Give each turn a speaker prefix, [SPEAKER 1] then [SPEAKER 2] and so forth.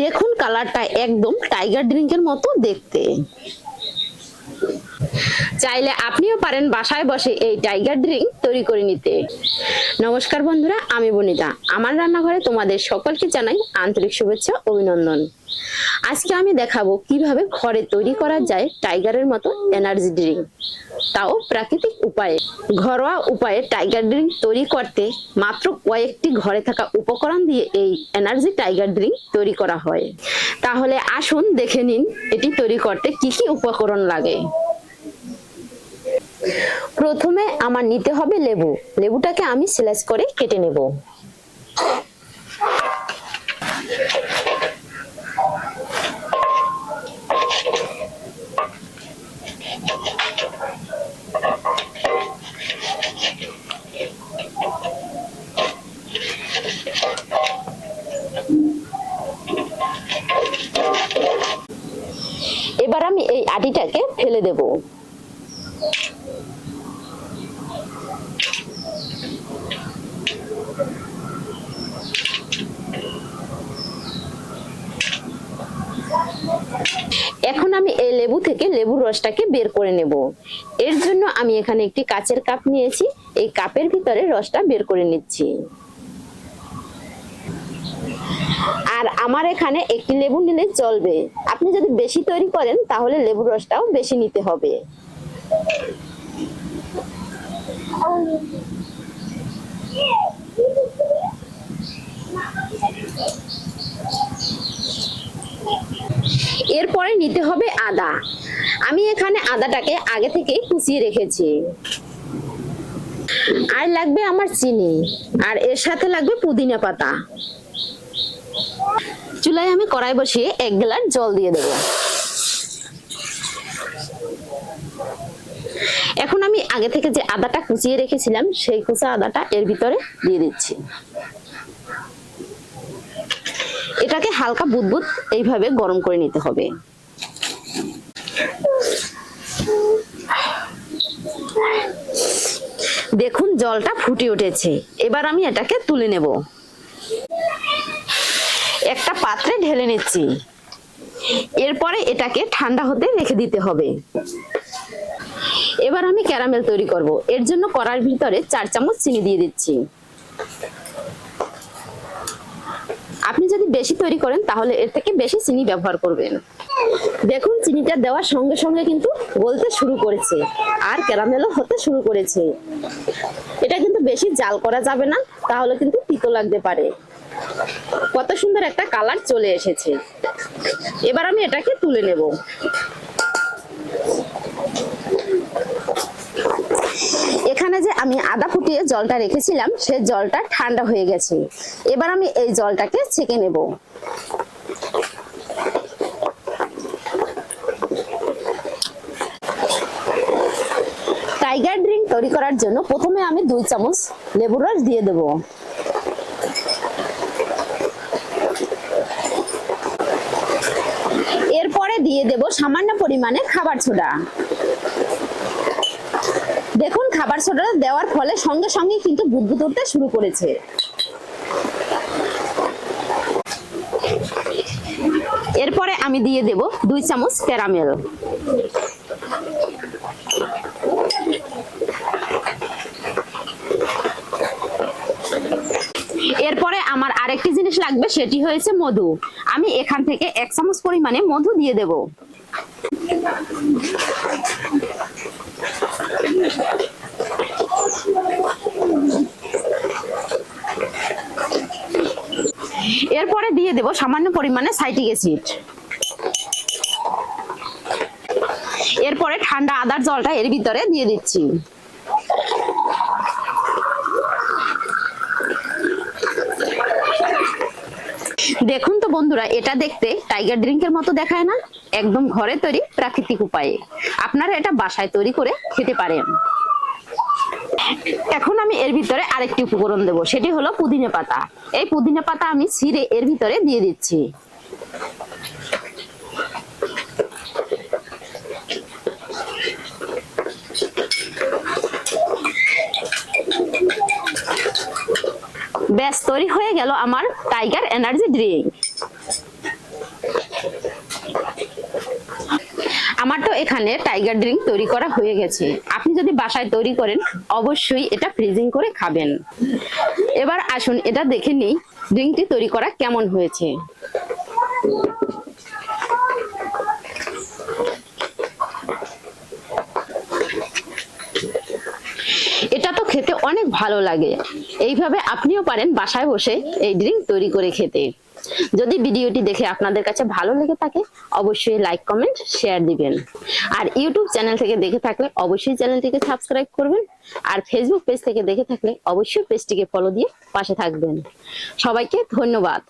[SPEAKER 1] দেখুন কালারটা একদম টাইগার ড্রিঙ্কের মতো দেখতে। চাইলে আপনিও পারেন বাসায় বসে এই টাইগার ড্রিঙ্ক তৈরি করে নিতে। নমস্কার বন্ধুরা, আমি বনিতা। আমার রান্নাঘরে তোমাদের সকলকে জানাই আন্তরিক শুভেচ্ছা, অভিনন্দন। আজকে আমি দেখাবো কীভাবে ঘরে তৈরি করা যায় টাইগারের মতো এনার্জি ড্রিঙ্ক। তাও প্রাকৃতিক উপায়ে। ঘরোয়া উপায়ে টাইগার ড্রিঙ্ক তৈরি করতে মাত্র কয়েকটি ঘরে থাকা উপকরণ দিয়ে এই এনার্জি টাইগার ড্রিঙ্ক তৈরি করা হয়। তাহলে আসুন দেখে নিন এটি তৈরি করতে কি কি উপকরণ লাগে। প্রথমে আমার নিতে হবে লেবু। লেবুটাকে আমি স্লাইস করে কেটে নেব। এবার আমি এই আটিটাকে ফেলে দেব। এখন আমি এই লেবু থেকে লেবুর রসটাকে বের করে নেব। এর জন্য আমি এখানে একটি কাচের কাপ নিয়েছি। এই কাপের ভিতরে রসটা বের করে নিচ্ছি। আর আমার এখানে একটি লেবু নিলে চলবে। আপনি যদি বেশি তৈরি করেন, তাহলে লেবুর রসটাও বেশি নিতে হবে। এরপরে নিতে হবে আদা। আমি এখানে আদাটাকে আগে থেকেই কুচিয়ে রেখেছি। আর লাগবে আমার চিনি। আর এর সাথে লাগবে পুদিনা পাতা। চুলায় আমি কড়াই বসিয়ে এক গ্লাস জল দিয়ে দেব। এখন আমি আগে থেকে যে আদাটা কুচিয়ে রেখেছিলাম, সেই কুচা আদাটা এর ভিতরে দিয়ে দিচ্ছি। এটাকে হালকা বুদবুদ এইভাবে গরম করে নিতে হবে। দেখুন, জলটা ফুটে উঠেছে। এবার আমি এটাকে তুলে নেব। পাত্রে ঢেলে নিচ্ছি। এরপরে এটাকে ঠান্ডা হতে রেখে দিতে হবে। এবার আমি ক্যারামেল তৈরি করব। এর জন্য কড়ার ভিতরে চার চামচ চিনি দিয়ে দিচ্ছি। আপনি যদি বেশি তৈরি করেন, তাহলে এর থেকে বেশি চিনি ব্যবহার করবেন। দেখুন, চিনিটা দেওয়ার সঙ্গে সঙ্গে কিন্তু গলতে শুরু করেছে আর ক্যারামেলও হতে শুরু করেছে। এটা কিন্তু বেশি জাল করা যাবে না, তাহলে কিন্তু তিতো লাগতে পারে। কত সুন্দর একটা কালার চলে এসেছে। এবার আমি এটাকে তুলে নেব। এখানে যে আমি আদা ফুটিয়ে জলটা রেখেছিলাম, সে জলটা ঠান্ডা হয়ে গেছে। এবার আমি এই জলটাকে ছেঁকে নেব। টাইগার ড্রিঙ্ক তৈরি করার জন্য প্রথমে আমি দুই চামচ লেবুর রস দিয়ে দেবো এরপরে দিয়ে দেব সামান্য পরিমাণে খাবার সোডা। দেখুন, খাবার সোডা দেওয়ার ফলে সঙ্গে সঙ্গে কিন্তু বুদবুদ উঠতে শুরু করেছে। এরপরে আমি দিয়ে দেব দুই চামচ ক্যারামেল এরপরে আমার আরেকটি জিনিস লাগবে সেটি হয়েছে মধু। আমি এখান থেকে এক চামচ পরিমাণে মধু দিয়ে দেব। এরপরে দিয়ে দেব সামান্য পরিমাণে সাইটিক অ্যাসিড। এরপরে ঠান্ডা আদার জলটা এর ভিতরে দিয়ে দিচ্ছি। দেখুন তো বন্ধুরা, এটা দেখতে টাইগার ড্রিঙ্কের মতো দেখায় না, একদম ঘরে তৈরি প্রাকৃতিক উপায়ে। আপনারা এটা বাসায় তৈরি করে খেতে পারেন। এখন আমি এর ভিতরে আরেকটি উপকরণ দেব, সেটি হলো পুদিনা পাতা। এই পুদিনা পাতা আমি ছিঁড়ে এর ভিতরে দিয়ে দিচ্ছি। ব্যাস তৈরি হয়ে গেল আমার টাইগার এনার্জি ড্রিঙ্ক আমার তো এখানে টাইগার ড্রিঙ্ক তৈরি করা হয়ে গেছে। আপনি যদি বাসায় তৈরি করেন, অবশ্যই এটা ফ্রিজিং করে খাবেন। এবার আসুন, এটা দেখে নিই ড্রিঙ্কটি তৈরি করা কেমন হয়েছে। এটা তো খেতে অনেক ভালো লাগে। এইভাবে আপনিও পারেন বাসায় বসে এই ড্রিঙ্ক তৈরি করে খেতে। যদি ভিডিওটি দেখে আপনাদের কাছে ভালো লেগে থাকে, অবশ্যই লাইক কমেন্ট শেয়ার দিবেন। আর ইউটিউব চ্যানেল থেকে দেখে থাকলে অবশ্যই চ্যানেলটিকে সাবস্ক্রাইব করবেন। আর ফেসবুক পেজ থেকে দেখে থাকলে অবশ্যই পেজটিকে ফলো দিয়ে পাশে থাকবেন। সবাইকে ধন্যবাদ।